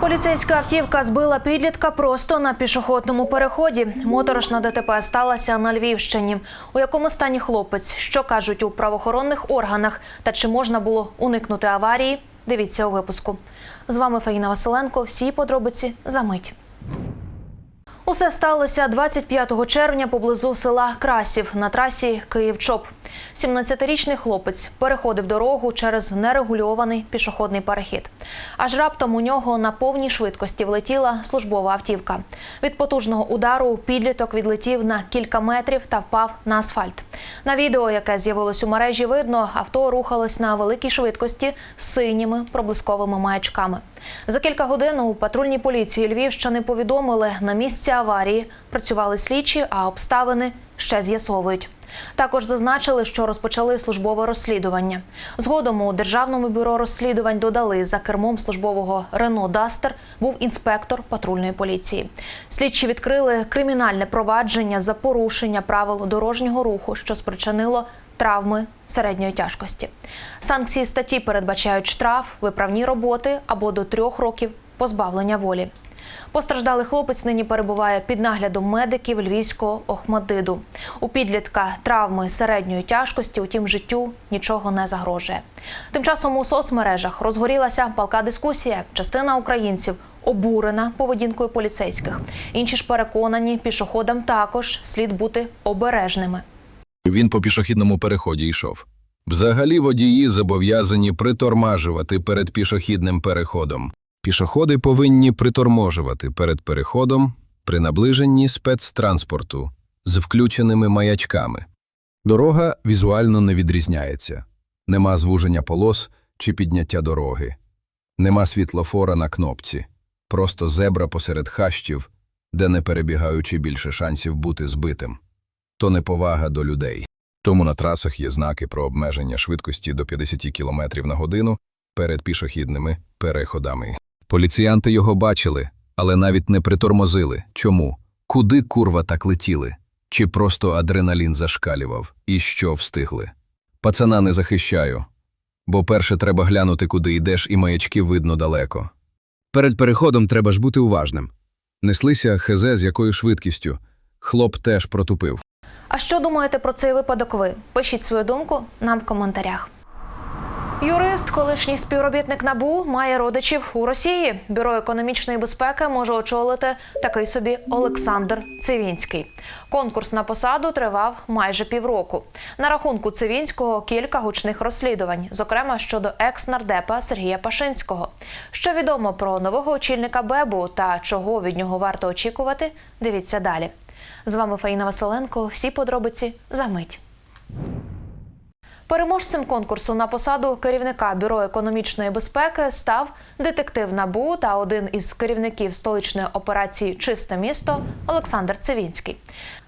Поліцейська автівка збила підлітка просто на пішохідному переході. Моторошна ДТП сталася на Львівщині. У якому стані хлопець? Що кажуть у правоохоронних органах? Та чи можна було уникнути аварії? Дивіться у випуску. З вами Фаїна Василенко. Всі подробиці за мить. Усе сталося 25 червня поблизу села Красів на трасі Київ-Чоп. 17-річний хлопець переходив дорогу через нерегульований пішохідний перехід. Аж раптом у нього на повній швидкості влетіла службова автівка. Від потужного удару підліток відлетів на кілька метрів та впав на асфальт. На відео, яке з'явилось у мережі, видно, авто рухалось на великій швидкості з синіми проблисковими маячками. За кілька годин у патрульній поліції Львівщини повідомили, на місці аварії працювали слідчі, а обставини ще з'ясовують. Також зазначили, що розпочали службове розслідування. Згодом у Державному бюро розслідувань додали, за кермом службового Рено Дастер був інспектор патрульної поліції. Слідчі відкрили кримінальне провадження за порушення правил дорожнього руху, що спричинило травми середньої тяжкості. Санкції статті передбачають штраф, виправні роботи або до трьох років позбавлення волі. Постраждалий хлопець нині перебуває під наглядом медиків львівського Охмадиду. У підлітка травми середньої тяжкості, утім життю нічого не загрожує. Тим часом у соцмережах розгорілася палка дискусія. Частина українців обурена поведінкою поліцейських. Інші ж переконані, пішоходам також слід бути обережними. Він по пішохідному переході йшов. Взагалі водії зобов'язані притормажувати перед пішохідним переходом. Пішоходи повинні приторможувати перед переходом при наближенні спецтранспорту з включеними маячками. Дорога візуально не відрізняється. Нема звуження полос чи підняття дороги. Нема світлофора на кнопці. Просто зебра посеред хащів, де не перебігаючи більше шансів бути збитим. То неповага до людей. Тому на трасах є знаки про обмеження швидкості до 50 км на годину перед пішохідними переходами. Поліціянти його бачили, але навіть не притормозили. Чому? Куди курва так летіли? Чи просто адреналін зашкалював? І що встигли? Пацана не захищаю. Бо перше треба глянути, куди йдеш, і маячки видно далеко. Перед переходом треба ж бути уважним. Неслися хезе з якою швидкістю. Хлоп теж протупив. А що думаєте про цей випадок ви? Пишіть свою думку нам в коментарях. Юрист, колишній співробітник НАБУ, має родичів у Росії. Бюро економічної безпеки може очолити такий собі Олександр Цивінський. Конкурс на посаду тривав майже півроку. На рахунку Цивінського кілька гучних розслідувань, зокрема щодо екс-нардепа Сергія Пашинського. Що відомо про нового очільника БЕБу та чого від нього варто очікувати, дивіться далі. З вами Фаїна Василенко. Всі подробиці за мить. Переможцем конкурсу на посаду керівника бюро економічної безпеки став детектив НАБУ та один із керівників столичної операції Чисте місто Олександр Цивінський.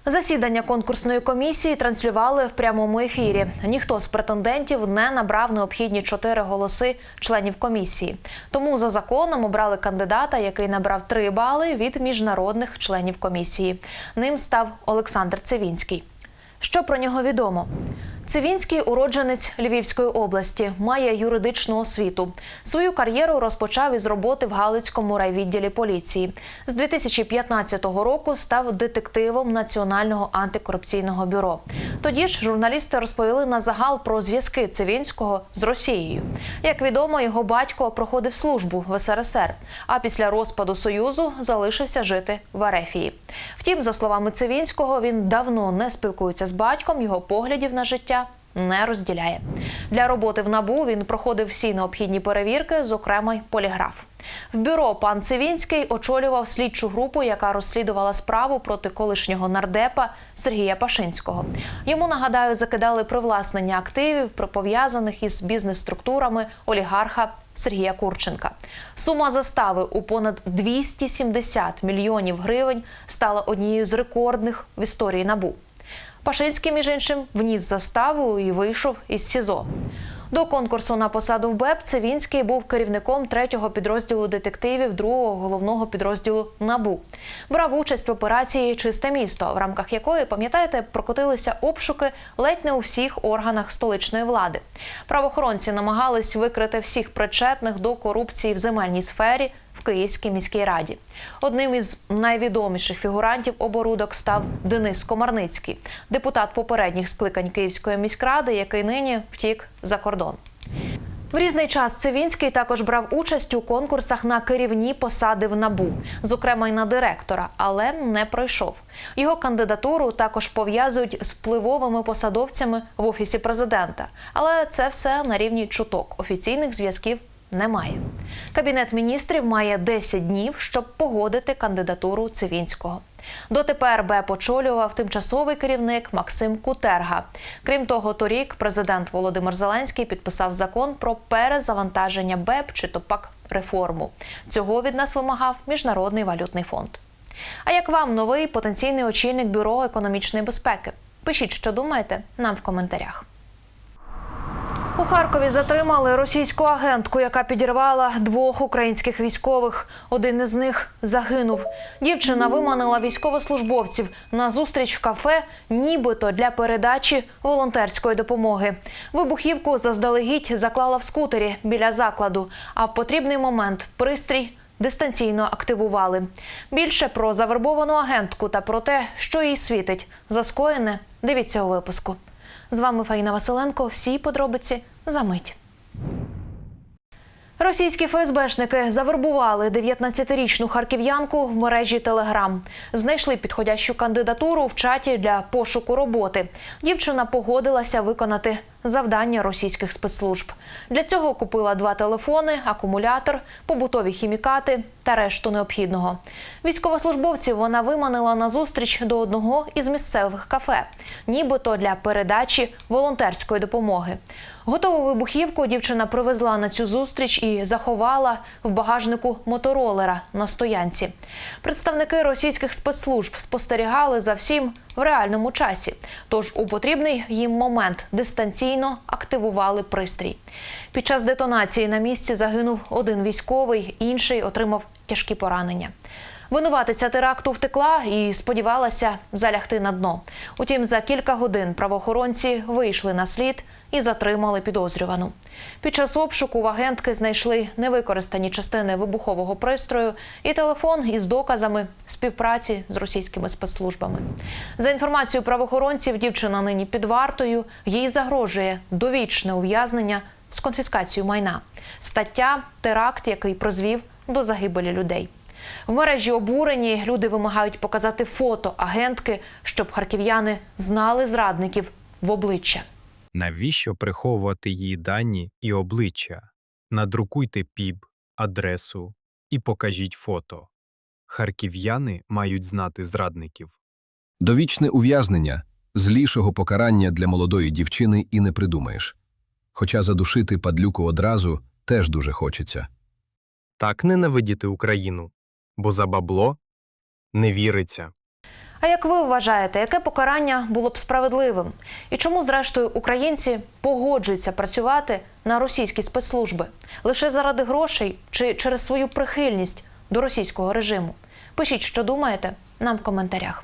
Засідання конкурсної комісії транслювали в прямому ефірі. Ніхто з претендентів не набрав необхідні чотири голоси членів комісії. Тому за законом обрали кандидата, який набрав три бали від міжнародних членів комісії. Ним став Олександр Цивінський. Що про нього відомо? Цивінський уродженець Львівської області, має юридичну освіту. Свою кар'єру розпочав із роботи в Галицькому райвідділі поліції. З 2015 року став детективом Національного антикорупційного бюро. Тоді ж журналісти розповіли на загал про зв'язки Цивінського з Росією. Як відомо, його батько проходив службу в СРСР, а після розпаду Союзу залишився жити в Арефії. Втім, за словами Цивінського, він давно не спілкується з батьком, його поглядів на життя не розділяє. Для роботи в НАБУ він проходив всі необхідні перевірки, зокрема й поліграф. В бюро пан Цивінський очолював слідчу групу, яка розслідувала справу проти колишнього нардепа Сергія Пашинського. Йому нагадаю, закидали привласнення активів, пов'язаних із бізнес-структурами олігарха Сергія Курченка. Сума застави у понад 270 мільйонів гривень стала однією з рекордних в історії набу. Пашинський, між іншим, вніс заставу і вийшов із СІЗО. До конкурсу на посаду в БЕП Цивінський був керівником третього підрозділу детективів другого головного підрозділу НАБУ. Брав участь в операції Чисте місто, в рамках якої, пам'ятаєте, прокотилися обшуки ледь не у всіх органах столичної влади. Правоохоронці намагались викрити всіх причетних до корупції в земельній сфері, Київській міській раді. Одним із найвідоміших фігурантів оборудок став Денис Комарницький, депутат попередніх скликань Київської міськради, який нині втік за кордон. В різний час Цивінський також брав участь у конкурсах на керівні посади в набу, зокрема й на директора, але не пройшов. Його кандидатуру також пов'язують з впливовими посадовцями в офісі президента. Але це все на рівні чуток. Офіційних зв'язків немає. Кабінет міністрів має 10 днів, щоб погодити кандидатуру Цивінського. Дотепер БЕП очолював тимчасовий керівник Максим Кутерга. Крім того, торік президент Володимир Зеленський підписав закон про перезавантаження БЕП чи то пак реформу. Цього від нас вимагав Міжнародний валютний фонд. А як вам новий потенційний очільник бюро економічної безпеки? Пишіть, що думаєте, нам в коментарях. У Харкові затримали російську агентку, яка підірвала двох українських військових. Один із них загинув. Дівчина виманила військовослужбовців на зустріч в кафе, нібито для передачі волонтерської допомоги. Вибухівку заздалегідь заклала в скутері біля закладу, а в потрібний момент пристрій дистанційно активували. Більше про завербовану агентку та про те, що їй світить за скоєне, дивіться у випуску. З вами Фаїна Василенко. Всі подробиці за мить. Російські ФСБшники завербували 19-річну харків'янку в мережі Телеграм. Знайшли підходящу кандидатуру в чаті для пошуку роботи. Дівчина погодилася виконати завдання російських спецслужб. Для цього купила два телефони, акумулятор, побутові хімікати та решту необхідного. Військовослужбовців вона виманила на зустріч до одного із місцевих кафе, нібито для передачі волонтерської допомоги. Готову вибухівку дівчина привезла на цю зустріч і заховала в багажнику моторолера на стоянці. Представники російських спецслужб спостерігали за всім в реальному часі. Тож у потрібний їм момент дистанційно активували пристрій. Під час детонації на місці загинув один військовий, інший отримав тяжкі поранення. Винуватиця теракту втекла і сподівалася залягти на дно. Утім, за кілька годин правоохоронці вийшли на слід і затримали підозрювану. Під час обшуку в агентки знайшли невикористані частини вибухового пристрою і телефон із доказами співпраці з російськими спецслужбами. За інформацією правоохоронців, дівчина нині під вартою. Їй загрожує довічне ув'язнення з конфіскацією майна. Стаття теракт, який призвів до загибелі людей. В мережі обурені люди вимагають показати фото агентки, щоб харків'яни знали зрадників в обличчя. Навіщо приховувати її дані і обличчя? Надрукуйте ПІБ, адресу і покажіть фото. Харків'яни мають знати зрадників. Довічне ув'язнення злішого покарання для молодої дівчини і не придумаєш. Хоча задушити падлюку одразу теж дуже хочеться. Так ненавидіти Україну, бо за бабло не віриться. А як ви вважаєте, яке покарання було б справедливим? І чому, зрештою, українці погоджуються працювати на російські спецслужби лише заради грошей чи через свою прихильність до російського режиму? Пишіть, що думаєте, нам в коментарях.